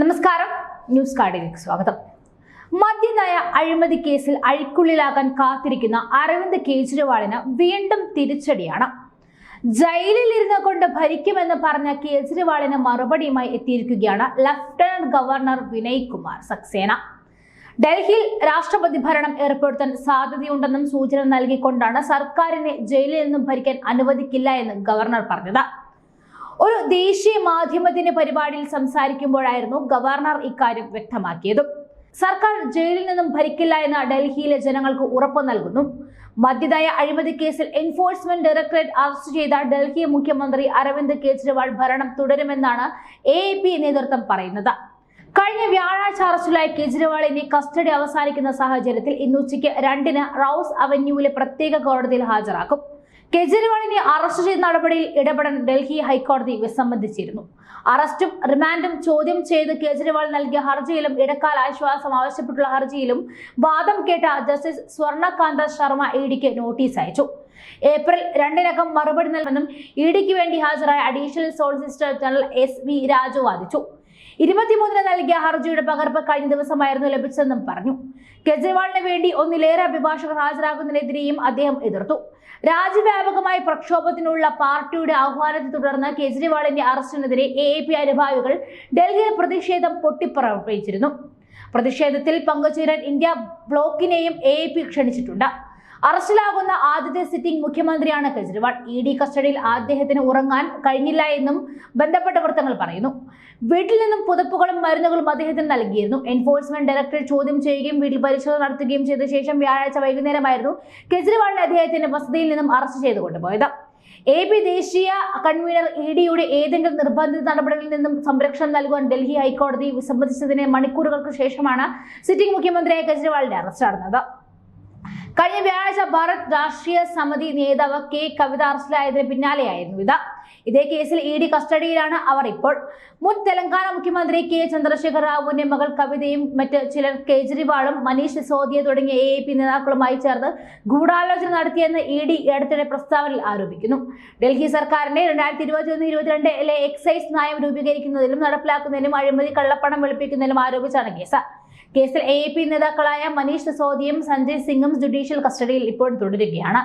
നമസ്കാരം. ന്യൂസ് കാർഡിലേക്ക് സ്വാഗതം. മദ്യനയ അഴിമതി കേസിൽ അഴിക്കുള്ളിലാകാൻ കാത്തിരിക്കുന്ന അരവിന്ദ് കെജ്രിവാളിന് വീണ്ടും തിരിച്ചടിയാണ്. ജയിലിൽ ഇരുന്ന് കൊണ്ട് ഭരിക്കുമെന്ന് പറഞ്ഞ കേജ്രിവാളിന് മറുപടിയുമായി എത്തിയിരിക്കുകയാണ് ലഫ്റ്റനന്റ് ഗവർണർ വിനയ് കുമാർ സക്സേന. ഡൽഹിയിൽ രാഷ്ട്രപതി ഭരണം ഏർപ്പെടുത്താൻ സാധ്യതയുണ്ടെന്നും സൂചന നൽകിക്കൊണ്ടാണ് സർക്കാരിനെ ജയിലിൽ നിന്നും ഭരിക്കാൻ അനുവദിക്കില്ല എന്ന് ഗവർണർ പറഞ്ഞത്. ഒരു ദേശീയ മാധ്യമത്തിന്റെ പരിപാടിയിൽ സംസാരിക്കുമ്പോഴായിരുന്നു ഗവർണർ ഇക്കാര്യം വ്യക്തമാക്കിയത്. സർക്കാർ ജയിലിൽ നിന്നും ഭരിക്കില്ല എന്ന് ഡൽഹിയിലെ ജനങ്ങൾക്ക് ഉറപ്പു നൽകുന്നു. മദ്യതായ അഴിമതി കേസിൽ എൻഫോഴ്സ്മെന്റ് ഡയറക്ടറേറ്റ് അറസ്റ്റ് ചെയ്ത ഡൽഹി മുഖ്യമന്ത്രി അരവിന്ദ് കെജ്രിവാൾ ഭരണം തുടരുമെന്നാണ് എ നേതൃത്വം പറയുന്നത്. കഴിഞ്ഞ വ്യാഴാഴ്ച അറസ്റ്റിലായ കെജ്രിവാളിന്റെ കസ്റ്റഡി അവസാനിക്കുന്ന സാഹചര്യത്തിൽ ഇന്ന് ഉച്ചയ്ക്ക് രണ്ടിന് റൌസ് അവന്യൂവിലെ പ്രത്യേക കോടതിയിൽ ഹാജരാക്കും. കെജ്രിവാളിനെ അറസ്റ്റ് ചെയ്ത നടപടിയിൽ ഇടപെടാൻ ഡൽഹി ഹൈക്കോടതി വിസമ്മതിച്ചിരുന്നു. അറസ്റ്റും റിമാൻഡും ചോദ്യം ചെയ്ത് കേജ്രിവാൾ നൽകിയ ഹർജിയിലും ഇടക്കാല ആശ്വാസം ആവശ്യപ്പെട്ടുള്ള ഹർജിയിലും വാദം കേട്ട ജസ്റ്റിസ് സ്വർണകാന്ത ശർമ്മ ഇ ഡിക്ക് നോട്ടീസ് അയച്ചു. ഏപ്രിൽ രണ്ടിനകം മറുപടി നൽകുമെന്നും ഇ ഡിക്ക് വേണ്ടി ഹാജരായ additional solicitor general S V Raju വാദിച്ചു. ഇരുപത്തിമൂന്നിന് നൽകിയ ഹർജിയുടെ പകർപ്പ് കഴിഞ്ഞ ദിവസമായിരുന്നു ലഭിച്ചതെന്നും പറഞ്ഞു. കെജ്രിവാളിന് വേണ്ടി ഒന്നിലേറെ അഭിഭാഷകർ ഹാജരാകുന്നതിനെതിരെയും അദ്ദേഹം എതിർത്തു. രാജ്യവ്യാപകമായ പ്രക്ഷോഭത്തിനുള്ള പാർട്ടിയുടെ ആഹ്വാനത്തെ തുടർന്ന് കെജ്രിവാളിന്റെ അറസ്റ്റിനെതിരെ എ എ പി അനുഭാവികൾ ഡൽഹിയിൽ പ്രതിഷേധം പൊട്ടിപ്പറപ്പിച്ചിരുന്നു. പ്രതിഷേധത്തിൽ പങ്കുചേരാൻ ഇന്ത്യ ബ്ലോക്കിനെയും എ പി ക്ഷണിച്ചിട്ടുണ്ട്. അറസ്റ്റിലാകുന്ന ആദ്യത്തെ സിറ്റിംഗ് മുഖ്യമന്ത്രിയാണ് കെജ്രിവാൾ. ഇ ഡി കസ്റ്റഡിയിൽ അദ്ദേഹത്തിന് ഉറങ്ങാൻ കഴിഞ്ഞില്ല എന്നും ബന്ധപ്പെട്ട വൃത്തങ്ങൾ പറയുന്നു. വീട്ടിൽ നിന്നും പുതപ്പുകളും മരുന്നുകളും അദ്ദേഹത്തിന് നൽകിയിരുന്നു. എൻഫോഴ്സ്മെന്റ് ഡയറക്ടർ ചോദ്യം ചെയ്യുകയും വീട്ടിൽ പരിശോധന നടത്തുകയും ചെയ്ത ശേഷം വ്യാഴാഴ്ച വൈകുന്നേരമായിരുന്നു കെജ്രിവാളിനെ അദ്ദേഹത്തിന്റെ വസതിയിൽ നിന്നും അറസ്റ്റ് ചെയ്ത് കൊണ്ടുപോയത് എ പി ദേശീയ കൺവീനർ ഇ ഡിയുടെ ഏതെങ്കിലും നിർബന്ധിത നടപടികളിൽ നിന്നും സംരക്ഷണം നൽകുവാൻ ഡൽഹി ഹൈക്കോടതി വിസമ്മതിച്ചതിന് മണിക്കൂറുകൾക്ക് ശേഷമാണ് സിറ്റിംഗ് മുഖ്യമന്ത്രിയായ കെജ്രിവാളിന്റെ അറസ്റ്റ് നടന്നത്. കഴിഞ്ഞ വ്യാഴാഴ്ച ഭാരത് രാഷ്ട്രീയ സമിതി നേതാവ് കെ കവിത അറസ്റ്റിലായതിന് പിന്നാലെയായിരുന്നു ഇത്. ഇതേ കേസിൽ ഇ ഡി കസ്റ്റഡിയിലാണ് അവർ ഇപ്പോൾ. മുൻ തെലങ്കാന മുഖ്യമന്ത്രി കെ ചന്ദ്രശേഖർ റാവുവിന്റെ മകൾ കവിതയും മറ്റ് ചിലർ കേജ്രിവാളും മനീഷ് സിസോദിയ തുടങ്ങിയ എ പി നേതാക്കളുമായി ചേർന്ന് ഗൂഢാലോചന നടത്തിയെന്ന് ഇ ഡി അടുത്തിടെ പ്രസ്താവനയിൽ ആരോപിക്കുന്നു. ഡൽഹി സർക്കാരിന്റെ രണ്ടായിരത്തി ഇരുപത്തിയൊന്ന് ഇരുപത്തിരണ്ടിലെ എക്സൈസ് നയം രൂപീകരിക്കുന്നതിലും നടപ്പിലാക്കുന്നതിലും അഴിമതി കള്ളപ്പണം വെളുപ്പിക്കുന്നതിലും ആരോപിച്ചാണ് കേസ്. കേസിൽ എ പി നേതാക്കളായ മനീഷ് സിസോദിയും സഞ്ജയ് സിംഗും ജുഡീഷ്യൽ കസ്റ്റഡിയിൽ ഇപ്പോൾ തുടരുകയാണ്.